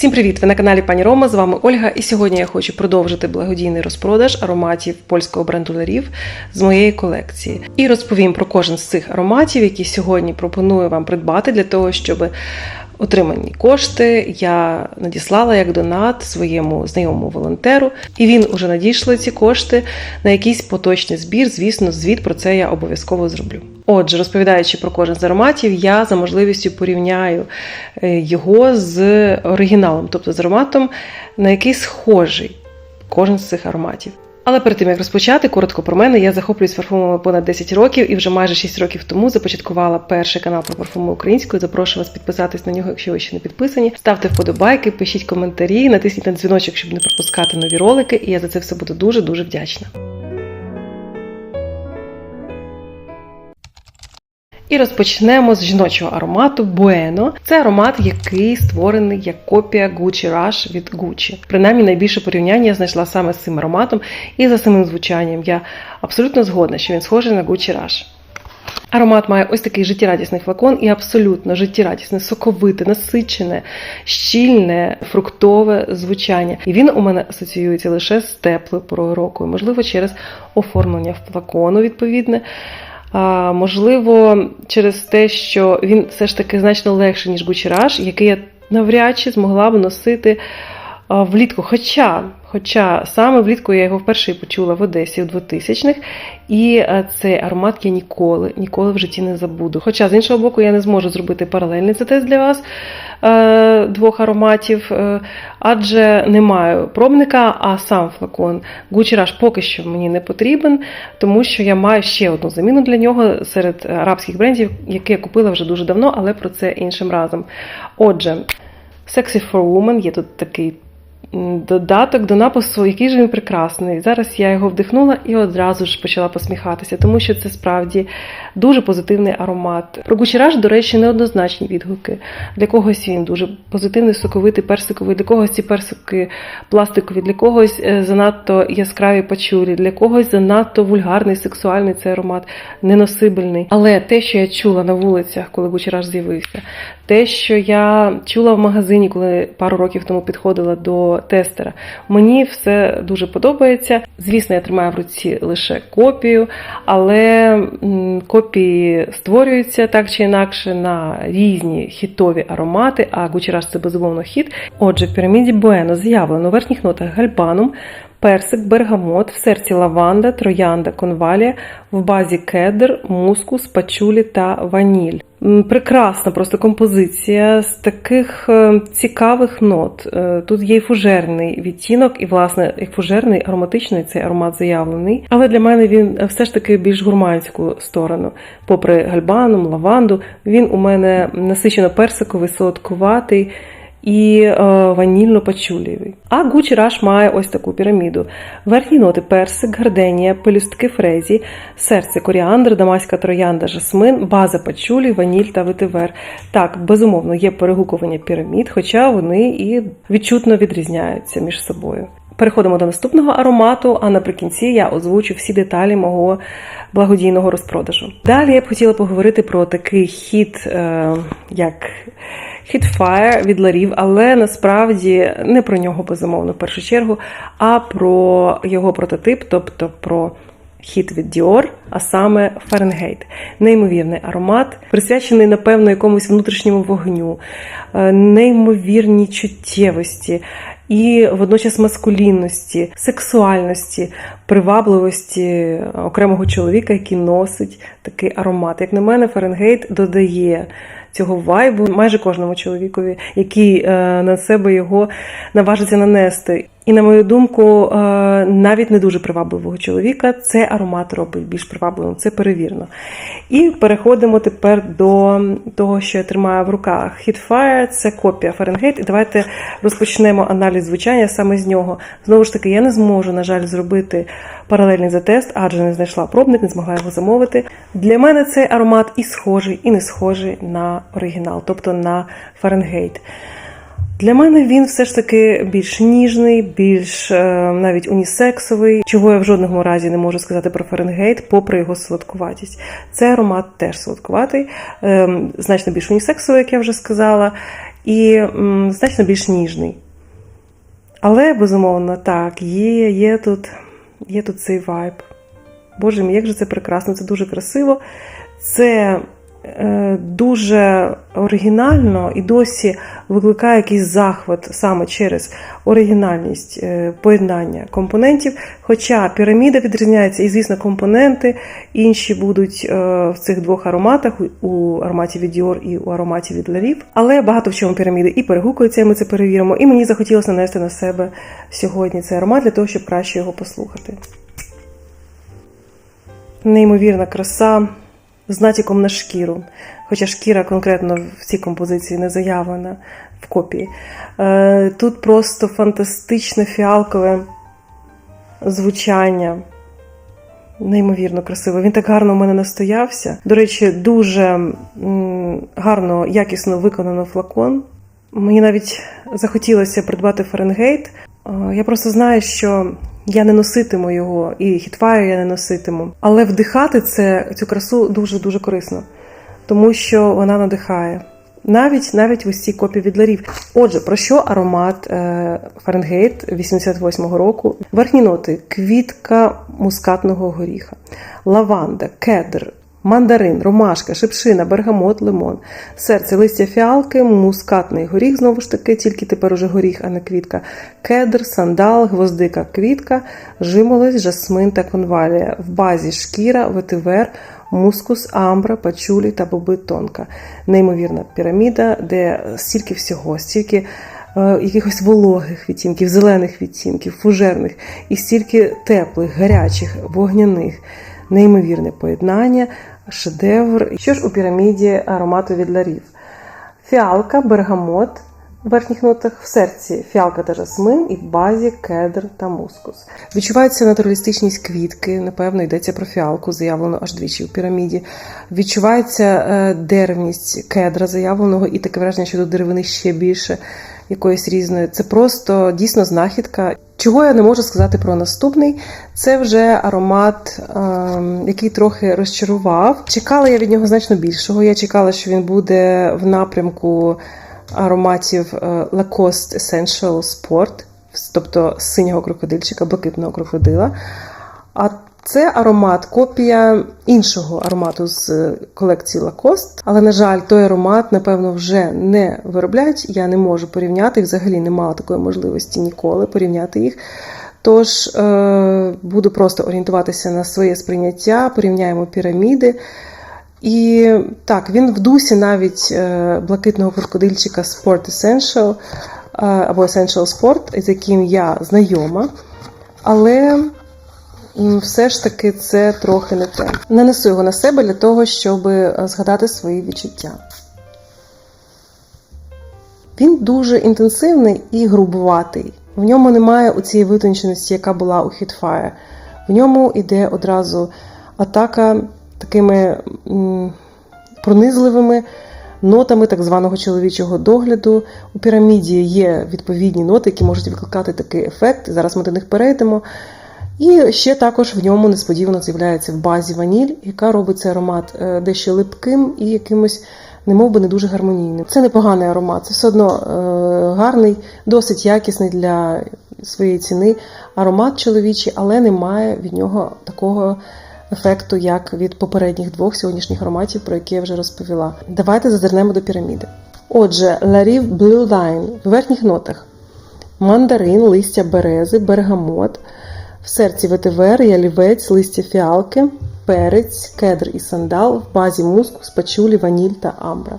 Всім привіт! Ви на каналі Пані Рома. З вами Ольга. І сьогодні я хочу продовжити благодійний розпродаж ароматів польського бренду Ларів з моєї колекції. І розповім про кожен з цих ароматів, які сьогодні пропоную вам придбати для того, щоб отримані кошти я надіслала як донат своєму знайомому волонтеру, і він уже надійшли ці кошти на якийсь поточний збір. Звісно, звіт про це я обов'язково зроблю. Отже, розповідаючи про кожен з ароматів, я за можливістю порівняю е, його з оригіналом, тобто з ароматом, на який схожий кожен з цих ароматів. Але перед тим як розпочати, коротко про мене, я захоплююсь парфумами понад 10 років і вже майже 6 років тому започаткувала перший канал про парфуми українською. Запрошую вас підписатись на нього, якщо ви ще не підписані. Ставте вподобайки, пишіть коментарі, натисніть на дзвіночок, щоб не пропускати нові ролики. І я за це все буду дуже дуже вдячна. І розпочнемо з жіночого аромату Bueno. Це аромат, який створений як копія Gucci Rush від Gucci. Принаймні, найбільше порівняння я знайшла саме з цим ароматом і за самим звучанням. Я абсолютно згодна, що він схожий на Gucci Rush. Аромат має ось такий життєрадісний флакон і абсолютно життєрадісне, соковите, насичене, щільне, фруктове звучання. І він у мене асоціюється лише з теплою порою року, можливо, через оформлення флакону відповідне. Можливо, через те, що він все ж таки значно легший, ніж Rush, який я навряд чи змогла б носити влітку. Хоча, хоча саме влітку я його вперше почула в Одесі в 2000-х, і а, цей аромат я ніколи, ніколи в житті не забуду. Хоча, з іншого боку, я не зможу зробити паралельний затест для вас е, двох ароматів, е, адже не маю пробника, а сам флакон Rush поки що мені не потрібен, тому що я маю ще одну заміну для нього серед арабських брендів, які я купила вже дуже давно, але про це іншим разом. Отже, Sexy for Woman є тут такий додаток до напису, який же він прекрасний. Зараз я його вдихнула і одразу ж почала посміхатися, тому що це справді дуже позитивний аромат. Про Rush, до речі, неоднозначні відгуки. Для когось він дуже позитивний, соковитий, персиковий, для когось ці персики пластикові, для когось е, занадто яскраві пачулі, для когось занадто вульгарний, сексуальний цей аромат, неносибельний. Але те, що я чула на вулицях, коли Rush з'явився, те, що я чула в магазині, коли пару років тому підходила до тестера, мені все дуже подобається. Звісно, я тримаю в руці лише копію, але копії створюються так чи інакше на різні хітові аромати, а Gucci – це безумовно хіт. Отже, в піраміді Bueno заявлено у верхніх нотах гальбанум, персик, бергамот, в серці лаванда, троянда, конвалія, в базі кедр, мускус, пачулі та ваніль. Прекрасна просто композиція з таких е, цікавих нот. Е, Тут є і фужерний відтінок, і, власне, як фужерний, ароматичний цей аромат заявлений. Але для мене він е, все ж таки більш гурманську сторону. Попри гальбану, лаванду, він у мене насичено персиковий, солодкуватий і е, ванільно-пачулєвий. А Gucci Rush має ось таку піраміду. Верхні ноти персик, гарденія, пелюстки фрезі, серце коріандр, дамаська троянда, жасмин, база пачулі, ваніль та ветивер. Так, безумовно, є перегукування пірамід, хоча вони і відчутно відрізняються між собою. Переходимо до наступного аромату, а наприкінці я озвучу всі деталі мого благодійного розпродажу. Далі я б хотіла поговорити про такий хіт, е, як Hitfire від Ларів, але насправді не про нього безумовно в першу чергу, а про його прототип, тобто про хіт від Dior, а саме Фаренгейт. Неймовірний аромат, присвячений, напевно, якомусь внутрішньому вогню, е, неймовірній чуттєвості і водночас маскулінності, сексуальності, привабливості окремого чоловіка, який носить такий аромат. Як на мене, Фаренгейт додає цього вайбу майже кожному чоловікові, який е, на себе його наважиться нанести. І на мою думку, е, навіть не дуже привабливого чоловіка цей аромат робить більш привабливим, це перевірно. І переходимо тепер до того, що я тримаю в руках. Hitfire – це копія Фаренгейт. І давайте розпочнемо аналіз звучання саме з нього. Знову ж таки, я не зможу, на жаль, зробити паралельний затест, адже не знайшла пробник, не змогла його замовити. Для мене цей аромат і схожий, і не схожий на оригінал, тобто на Фаренгейт. Для мене він все ж таки більш ніжний, більш е, навіть унісексовий, чого я в жодному разі не можу сказати про Фаренгейт, попри його солодкуватість. Цей аромат теж солодкуватий, е, значно більш унісексовий, як я вже сказала. і значно більш ніжний. Але, безумовно, так, є, є, тут, є тут цей вайб. Боже мій, як же це прекрасно, це дуже красиво. Це дуже оригінально і досі викликає якийсь захват саме через оригінальність е, поєднання компонентів. Хоча піраміда відрізняється, і, звісно, компоненти інші будуть е, в цих двох ароматах у- ароматі від Dior і у ароматі від Larif. Але багато в чому піраміди і перегукуються, і ми це перевіримо. І мені захотілося нанести на себе сьогодні цей аромат для того, щоб краще його послухати. Неймовірна краса з натяком на шкіру. Хоча шкіра конкретно в цій композиції не заявлена в копії. Е, Тут просто фантастичне фіалкове звучання. Неймовірно красиво. Він так гарно у мене настоявся. До речі, дуже гарно, якісно виконано флакон. Мені навіть захотілося придбати Фаренгейт. Е, Я просто знаю, що я не носитиму його, і хітфаю я не носитиму. Але вдихати це, цю красу дуже дуже корисно, тому що вона надихає. Навіть навіть в цій копії від Ларів. Отже, про що аромат е, Фаренгейт 88-го року? Верхні ноти: квітка мускатного горіха, лаванда, кедр, мандарин, ромашка, шипшина, бергамот, лимон, серце, листя фіалки, мускатний горіх, знову ж таки, тільки тепер уже горіх, а не квітка, кедр, сандал, гвоздика, квітка, жимолость, жасмин та конвалія. В базі шкіра, ветивер, мускус, амбра, пачулі та боби тонка. Неймовірна піраміда, де стільки всього, стільки е, якихось вологих відтінків, зелених відтінків, фужерних, і стільки теплих, гарячих, вогняних. Неймовірне поєднання, шедевр. Що ж у піраміді аромату від Ларів? Фіалка, бергамот в верхніх нотах, в серці фіалка та жасмин і в базі кедр та мускус. Відчувається натуралістичність квітки, напевно, йдеться про фіалку, заявлено аж двічі у піраміді. Відчувається е, деревність кедра заявленого, і таке враження, що тут деревини ще більше якоїсь різної. Це просто дійсно знахідка. Чого я не можу сказати про наступний, це вже аромат, ем, який трохи розчарував. Чекала я від нього значно більшого. Я чекала, що він буде в напрямку ароматів е, Lacoste Essential Sport, тобто синього крокодильчика, блакитного крокодила. А це аромат, копія іншого аромату з е, колекції Lacoste. Але, на жаль, той аромат, напевно, вже не виробляють. Я не можу порівняти, взагалі не мала такої можливості ніколи порівняти їх. Тож е, буду просто орієнтуватися на своє сприйняття, порівняємо піраміди. І так, він в дусі навіть е, блакитного крокодильчика Sport Essential або Essential Sport, з яким я знайома. Але все ж таки це трохи не те. Нанесу його на себе для того, щоб е, згадати свої відчуття. Він дуже інтенсивний і грубуватий. В ньому немає у цієї витонченості, яка була у Hitfire. В ньому йде одразу атака такими пронизливими нотами так званого чоловічого догляду. У піраміді є відповідні ноти, які можуть викликати такий ефект. Зараз ми до них перейдемо. І ще також в ньому несподівано з'являється в базі ваніль, яка робить цей аромат е, дещо липким і якимось, немов би не дуже гармонійним. Це непоганий аромат, це все одно е, гарний, досить якісний для своєї ціни аромат чоловічий, але немає від нього такого ефекту, як від попередніх двох сьогоднішніх ароматів, про які я вже розповіла. Давайте зазирнемо до піраміди. Отже, Lariv Blue Line в верхніх нотах мандарин, листя берези, бергамот, в серці ветивер, ялівець, листя фіалки, перець, кедр і сандал, в базі мускус, пачулі, ваніль та амбра.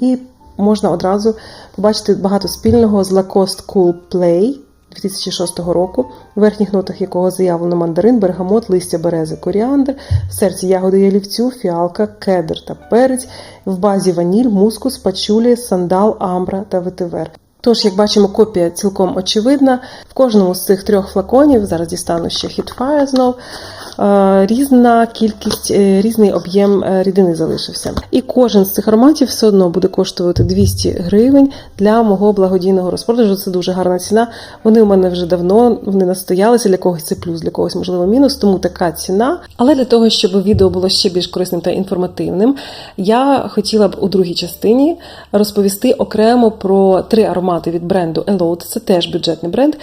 І можна одразу побачити багато спільного з Lacoste Cool Play 2006 року, в верхніх нотах якого заявлено мандарин, бергамот, листя берези, коріандр, в серці ягоди ялівцю, фіалка, кедр та перець, в базі ваніль, мускус, пачулі, сандал, амбра та ветивер. Тож, як бачимо, копія цілком очевидна. В кожному з цих трьох флаконів, зараз дістану ще Hitfire знов, е, різна кількість, е, різний об'єм е, рідини залишився. І кожен з цих ароматів все одно буде коштувати 200 гривень для мого благодійного розпродажу. Це дуже гарна ціна. Вони у мене вже давно вони настоялися. Для когось це плюс, для когось можливо мінус, тому така ціна. Але для того, щоб відео було ще більш корисним та інформативним, я хотіла б у другій частині розповісти окремо про три аромати від бренду Elode. Це теж бюджетний бренд.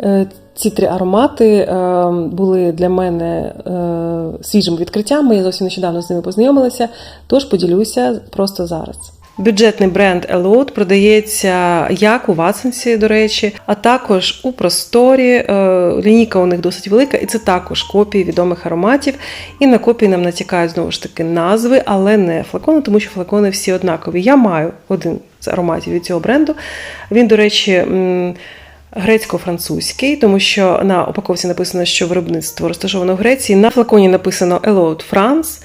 Е, Ці три аромати е, були для мене свіжим свіжими відкриттями. Я зовсім нещодавно з ними познайомилася, тож поділюся просто зараз. Бюджетний бренд Elode продається як у Ватсенсі, до речі, а також у просторі. Е, Лінійка у них досить велика, і це також копії відомих ароматів. І на копії нам натякають знову ж таки назви, але не флакони, тому що флакони всі однакові. Я маю один з ароматів від цього бренду. Він, до речі, грецько-французький, тому що на упаковці написано, що виробництво розташовано в Греції. На флаконі написано Elode France.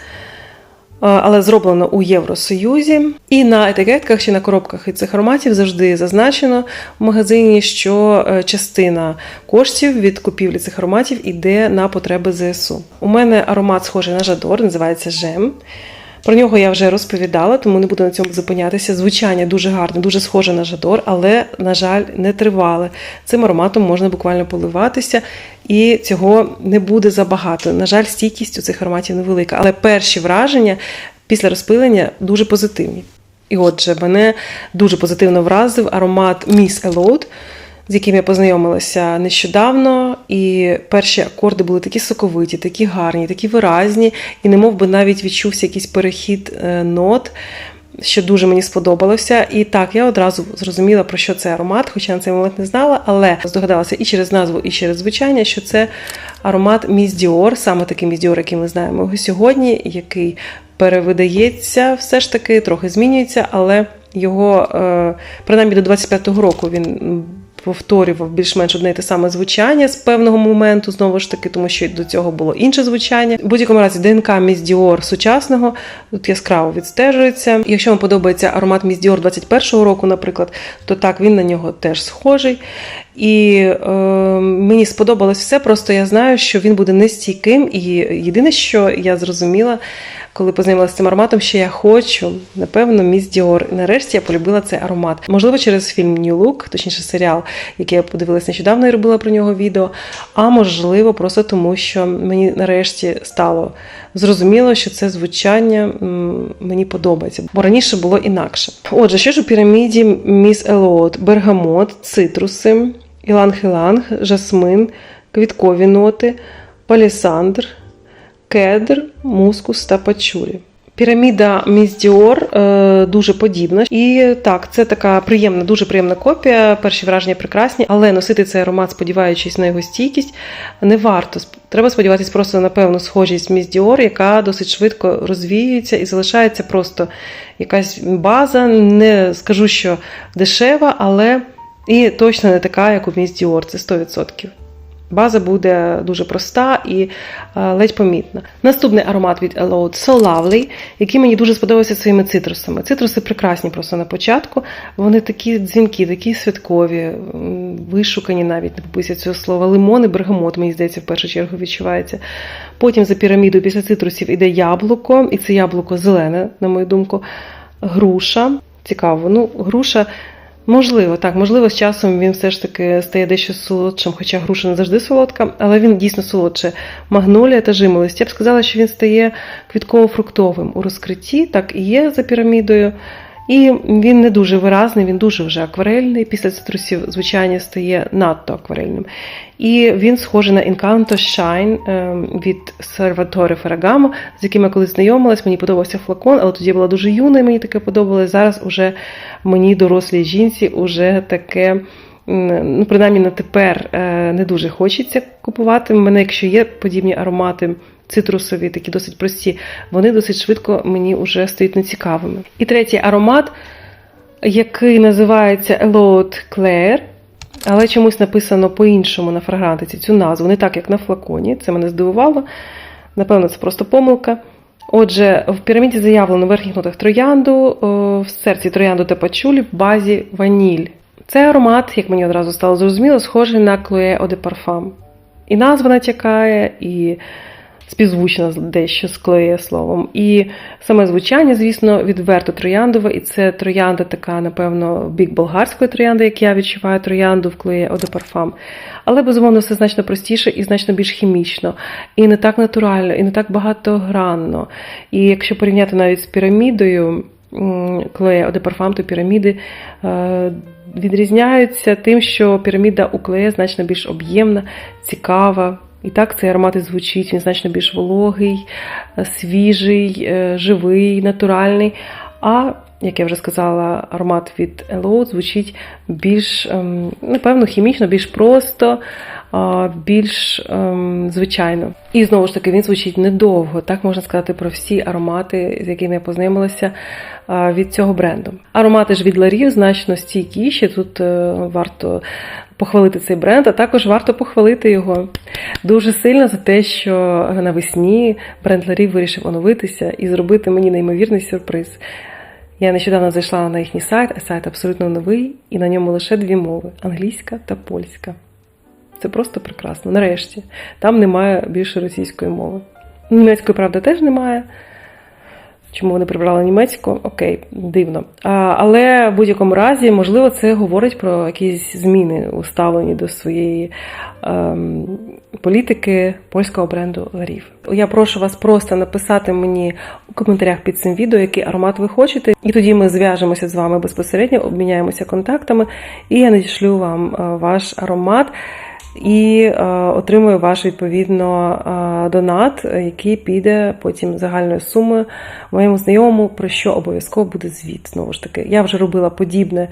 Але зроблено у Євросоюзі, і на етикетках чи на коробках і цих ароматів завжди зазначено в магазині, що е, частина коштів від купівлі цих ароматів іде на потреби ЗСУ. У мене аромат схожий на Жадор, називається Жем. Про нього я вже розповідала, тому не буду на цьому зупинятися. Звучання дуже гарне, дуже схоже на Жадор, але, на жаль, не тривале. Цим ароматом можна буквально поливатися, і цього не буде забагато. На жаль, стійкість у цих ароматів невелика. Але перші враження після розпилення дуже позитивні. І отже, мене дуже позитивно вразив аромат Miss Elode, з яким я познайомилася нещодавно, і перші акорди були такі соковиті, такі гарні, такі виразні, і немов би навіть відчувся якийсь перехід е, нот, що дуже мені сподобалося. І так, я одразу зрозуміла, про що це аромат, хоча на цей момент не знала, але здогадалася і через назву, і через звучання, що це аромат Dior, саме такий Dior, який ми знаємо його сьогодні, який перевидається, все ж таки трохи змінюється, але його, е, принаймні до 25-го року він повторював більш-менш одне і те саме звучання з певного моменту, знову ж таки, тому що до цього було інше звучання. В будь-якому разі ДНК Міздіор сучасного тут яскраво відстежується. Якщо вам подобається аромат Міздіор Dior 21-го року, наприклад, то так він на нього теж схожий. І е, мені сподобалось все, просто я знаю, що він буде нестійким. І єдине, що я зрозуміла, коли познайомилася з цим ароматом, що я хочу, напевно, Міс Діор. Нарешті я полюбила цей аромат. Можливо, через фільм New Look, точніше серіал, який я подивилася нещодавно і робила про нього відео. А можливо, просто тому, що мені нарешті стало зрозуміло, що це звучання мені подобається, бо раніше було інакше. Отже, що ж у піраміді Міс Елоот, бергамот, цитруси, іланг-іланг, жасмин, квіткові ноти, палісандр, кедр, мускус та пачурі. Піраміда Міс Діор е, дуже подібна. І так, це така приємна, дуже приємна копія. Перші враження прекрасні, але носити цей аромат, сподіваючись на його стійкість, не варто. Треба сподіватись просто на певну схожість Міс Діор, яка досить швидко розвіюється і залишається просто якась база. Не скажу, що дешева, але і точно не така, як у Міс Діор, це 100%. База буде дуже проста і е, ледь помітна. Наступний аромат від Elode So Lovely, який мені дуже сподобався своїми цитрусами. Цитруси прекрасні просто на початку. Вони такі дзвінки, такі святкові, вишукані навіть, не побоюся цього слова. Лимон і бергамот, мені здається, в першу чергу відчувається. Потім за пірамідою після цитрусів іде яблуко, і це яблуко зелене, на мою думку, груша. Цікаво, ну, груша. Можливо, так, можливо, з часом він все ж таки стає дещо солодшим, хоча груша не завжди солодка, але він дійсно солодше. Магнолія та жимолость. Я б сказала, що він стає квітково-фруктовим у розкритті, так і є за пірамідою. І він не дуже виразний, він дуже вже акварельний. Після цитрусів звучання стає надто акварельним. І він схожий на Encanto Shine ем, від Salvatore Ferragamo, з яким я колись знайомилась. Мені подобався флакон, але тоді я була дуже юна, і мені таке подобалось. Зараз уже мені, дорослій жінці, уже таке. Ну, принаймні на тепер е, не дуже хочеться купувати. У мене, якщо є подібні аромати цитрусові, такі досить прості, вони досить швидко мені вже стають нецікавими. І третій аромат, який називається Elode Claire, але чомусь написано по-іншому на фрагрантиці цю назву, не так, як на флаконі. Це мене здивувало. Напевно, це просто помилка. Отже, в піраміді заявлено в верхніх нотах троянду, в серці троянду та пачулі, в базі ваніль. Цей аромат, як мені одразу стало зрозуміло, схожий на Eau de Parfum. І назва натякає, і співзвучна дещо з Chloé словом. І саме звучання, звісно, відверто трояндове, і це троянда така, напевно, бік болгарської троянди, як я відчуваю троянду в de Parfum. Але, безумовно, все значно простіше і значно більш хімічно, і не так натурально, і не так багатогранно. І якщо порівняти навіть з пірамідою, Клея Parfum, то піраміди е, відрізняються тим, що піраміда у клея значно більш об'ємна, цікава. І так цей аромат і звучить, він значно більш вологий, е, свіжий, е, живий, натуральний. А, як я вже сказала, аромат від Hello звучить більш, ем, напевно, хімічно, більш просто, більш ем, звичайно. І знову ж таки, він звучить недовго. Так можна сказати про всі аромати, з якими я познайомилася від цього бренду. Аромати ж від Ларів значно стійкіші. Тут е, варто похвалити цей бренд, а також варто похвалити його дуже сильно за те, що навесні бренд Ларів вирішив оновитися і зробити мені неймовірний сюрприз. Я нещодавно зайшла на їхній сайт, а сайт абсолютно новий, і на ньому лише дві мови англійська та польська. Це просто прекрасно. Нарешті, там немає більше російської мови. Німецької, правда, теж немає. Чому вони прибрали німецьку? Окей, дивно. А, але в будь-якому разі, можливо, це говорить про якісь зміни у ставленні до своєї ем, політики польського бренду Ларів. Я прошу вас просто написати мені у коментарях під цим відео, який аромат ви хочете, і тоді ми зв'яжемося з вами безпосередньо, обміняємося контактами, і я надішлю вам е, ваш аромат і е, отримую ваш відповідно е, донат, який піде потім загальною сумою моєму знайомому, про що обов'язково буде звіт. Знову ж таки, я вже робила подібне.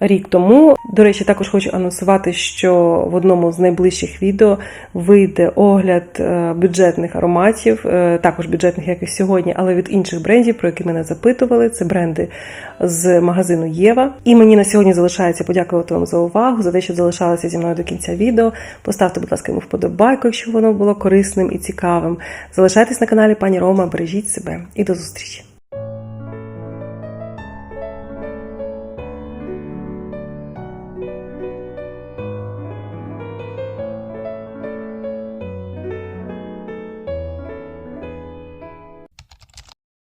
Рік тому, до речі, також хочу анонсувати, що в одному з найближчих відео вийде огляд е, бюджетних ароматів, е, також бюджетних, як і сьогодні, але від інших брендів, про які мене запитували. Це бренди з магазину Єва. І мені на сьогодні залишається подякувати вам за увагу, за те, що залишалися зі мною до кінця відео. Поставте, будь ласка, йому вподобайку, якщо воно було корисним і цікавим. Залишайтесь на каналі пані Рома, бережіть себе і до зустрічі!